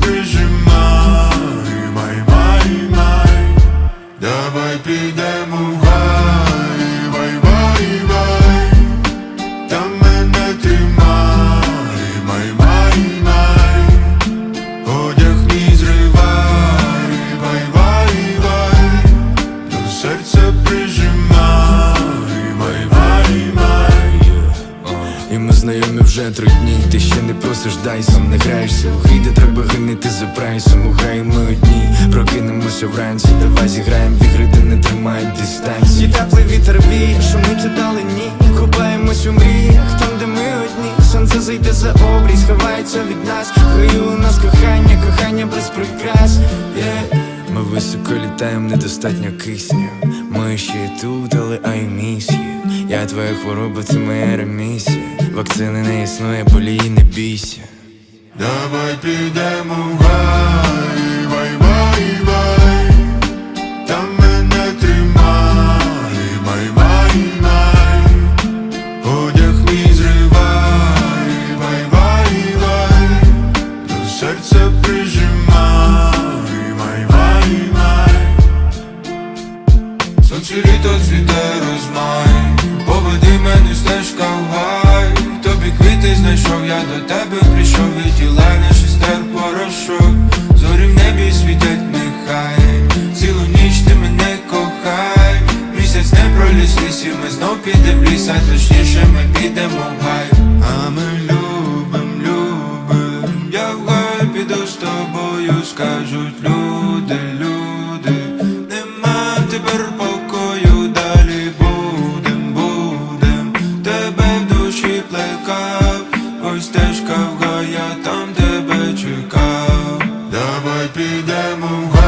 прижимай, май, май, май, давай піде. Одні, ти ще не просиш, дай сам не граєшся у грі, де треба гинити за прайсом У граї ми одні, прокинемося вранці Давай зіграєм в ігри, де не тримають дистанції. І теплий вітер віє, шумить удалині Купаємось у мріях, там де ми одні. Сонце зайде за обрій, сховається від нас. Хаю у нас кохання, кохання без прикрас. Yeah. Ми високо літаємо, недостатньо кисню. Ми ще тут, але I miss you. Я твоя хвороба, це моя ремісія Вакцини не існує, болії не бійся. Давай підемо в гай, вай, вай, вай. Там мене тримай, май, май, май Одяг мій зривай, вай, вай, вай. До серця прижимай, май, май, май Сонце літо цвіте розмай. Поведи мене стежка я до тебе прийшов Відділе наш істер порошок. Зорі в небі світять нехай. Цілу ніч ти мене кохай. Місяць не проліз лісів, ми знов підем в ліс, а точніше ми підемо в гай. А ми любим, любим. Я в гай піду з тобою, скажуть люди, люди. Нема тепер Стежка в гая, там тебе чекав, давай підемо в